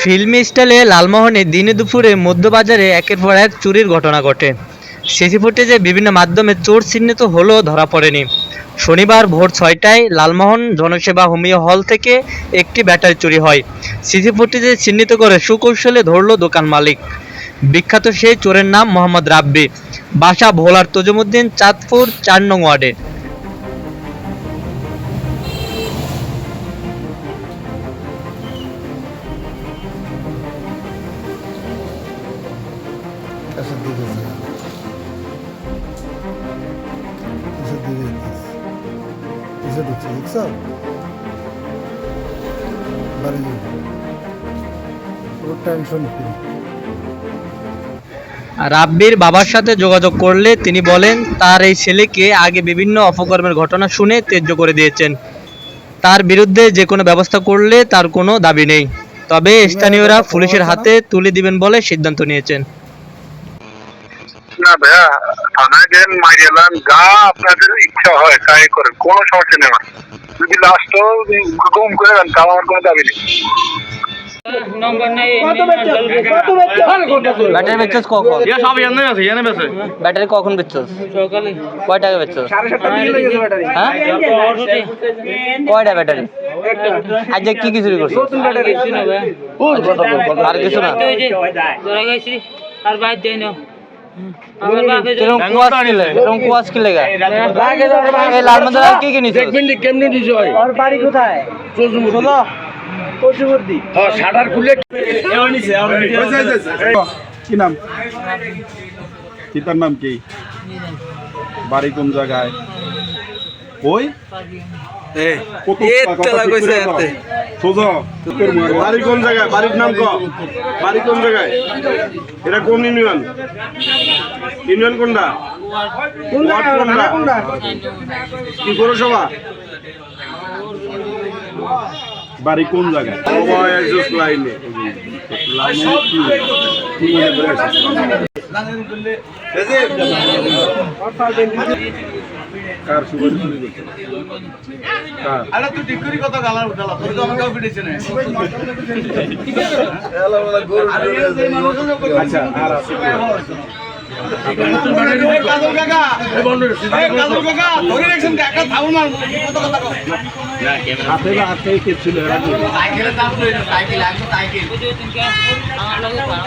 ফিল্মি স্টাইলে লালমোহনে দিনে দুপুরে মধ্যবাজারে একের পর এক চুরির ঘটনা ঘটে। সিসি ফুটেজে বিভিন্ন মাধ্যমে চোর চিহ্নিত হলেও ধরা পড়েনি। শনিবার ভোর ছয়টায় লালমোহন জনসেবা হোমিও হল থেকে একটি ব্যাটারি চুরি হয়। সিসি ফুটেজে চিহ্নিত করে সুকৌশলে ধরল দোকান মালিক। বিখ্যাত সেই চোরের নাম মোহাম্মদ রাব্বি। বাসা ভোলার তজুমুদ্দিন, চাঁদপুর, চার নং ওয়ার্ডে। Essa diga assim. Essa diga assim. Essa বাড়ি ও টেনশন ফ্রি রাব্বির বাবার সাথে যোগাযোগ করলে তিনি বলেন, তার এই ছেলেকে আগে বিভিন্ন অপকর্মের ঘটনা শুনে ত্যায্য করে দিয়েছেন তার বিরুদ্ধে যে কোনো ব্যবস্থা করলে তার কোনো দাবি নেই তবে স্থানীয়রা পুলিশের হাতে তুলে দিবেন বলে সিদ্ধান্ত নিয়েছেন না ভাইয়া থানায় গেন মারিয়ালাম যা আপনাদের ইচ্ছা হয় তাই করেন কোনো সমস্যা নেই আমার। যদি লাস্ট গুম করে দেন তাও আমার কোনো দাবি নেই। ব্যাটারি বেচছস কখন? সব এনে আছে এনে বেছে ব্যাটারি কখন বেচছস? সকালে। কয় টাকা বেচছস? হ্যাঁ? কয়টা ব্যাটারি? আজ কি কি চুরি করছিস? কিছু না। আর কিছু না? আর বাইর না হয় কি পিতার নাম কি? বাড়ি কোন জায়গায়? ওই বাড়ি কোন জায়গায়? বাড়ির নাম ক? বাড়ি কোন জায়গায়? এটা কোন ইউনিয়ন? ইউনিয়ন কোনটা? কোনটা? কি পৌরসভা? বাড়ি কোন জায়গায়? একজোস লাইনে। করে কার? আচ্ছা আর আছে কি? হাতে না হাতে কে ছিল এরা কি? আমার লগে খারাপ